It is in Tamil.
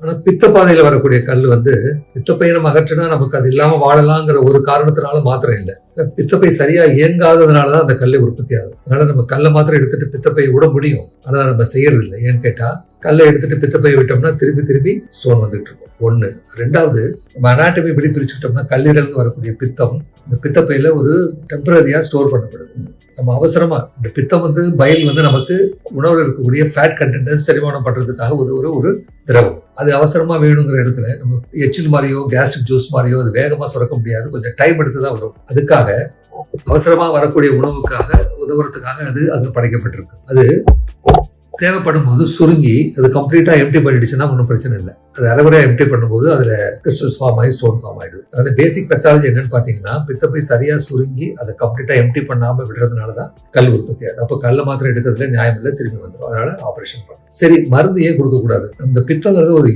ஆனால் பித்த வரக்கூடிய கல் வந்து பித்தப்பையை நம்ம அகற்றினா நமக்கு அது இல்லாமல் வாழலாங்கிற ஒரு காரணத்தினால மாத்திரம் இல்லை. பித்தப்பை சரியா இயங்காததுனாலதான் அந்த கல்லை உற்பத்தி ஆகுது. அதனால நம்ம கல்லை மாத்திரம் எடுத்துட்டு பித்தப்பையை விட முடியும். ஆனால் நம்ம செய்யறது இல்லை. ஏன்னு கேட்டால் கல்லை எடுத்துட்டு பித்தப்பையை விட்டோம்னா திருப்பி திருப்பி ஸ்டோன் வந்துட்டு இருக்கும். ஒண்ணு. ரெண்டாவது நம்ம அனாட்டமி இப்படி பிரிச்சுக்கிட்டோம்னா கல்லீரல்னு வரக்கூடிய பித்தம் இந்த பித்தப்பையில ஒரு டெம்பரரியா ஸ்டோர் பண்ணப்படுது. நம்ம அவசரமா இந்த பித்தம் வந்து பயில் வந்து நமக்கு உணவில் இருக்கக்கூடிய ஃபேட் கண்டென்ட் செரிமானம் பண்றதுக்காக உதவுற ஒரு திரவம். அது அவசரமா வேணுங்கிற இடத்துல நம்ம எச்சில் மாதிரியோ கேஸ்ட்ரிக் ஜூஸ் மாதிரியோ அது வேகமா சுரக்க முடியாது. கொஞ்சம் டைம் எடுத்து தான் வரும். அதுக்காக அவசரமா வரக்கூடிய உணவுக்காக உதவுறதுக்காக அது அங்கே படைக்கப்பட்டிருக்கு. அது தேவைப்படும் போது சுருங்கி அது கம்ப்ளீட்டா எம்டி பண்ணிடுச்சுன்னா ஒன்றும் பிரச்சனை இல்லை. அது அரைகுறையா எம்டி பண்ணும்போது அதுல கிறிஸ்டல்ஸ் ஃபார்ம் ஆகி ஸ்டோன் ஃபார்ம் ஆயிடுது. அதனால பேசிக் பெத்தாலஜி என்னன்னு பாத்தீங்கன்னா பித்தப்பை சரியா சுருங்கி அதை கம்ப்ளீட்டா எம்டி பண்ணாம விடுறதுனால தான் கல் உற்பத்தி ஆகுது. அப்போ கல்லை மாத்திரம் எடுக்கிறதுல நியாயம் இல்லை திரும்பி வந்துடும் அதனால ஆபரேஷன் பண்ணும் சரி மருந்து ஏன் கொடுக்க கூடாது இந்த பித்தங்கிறது ஒரு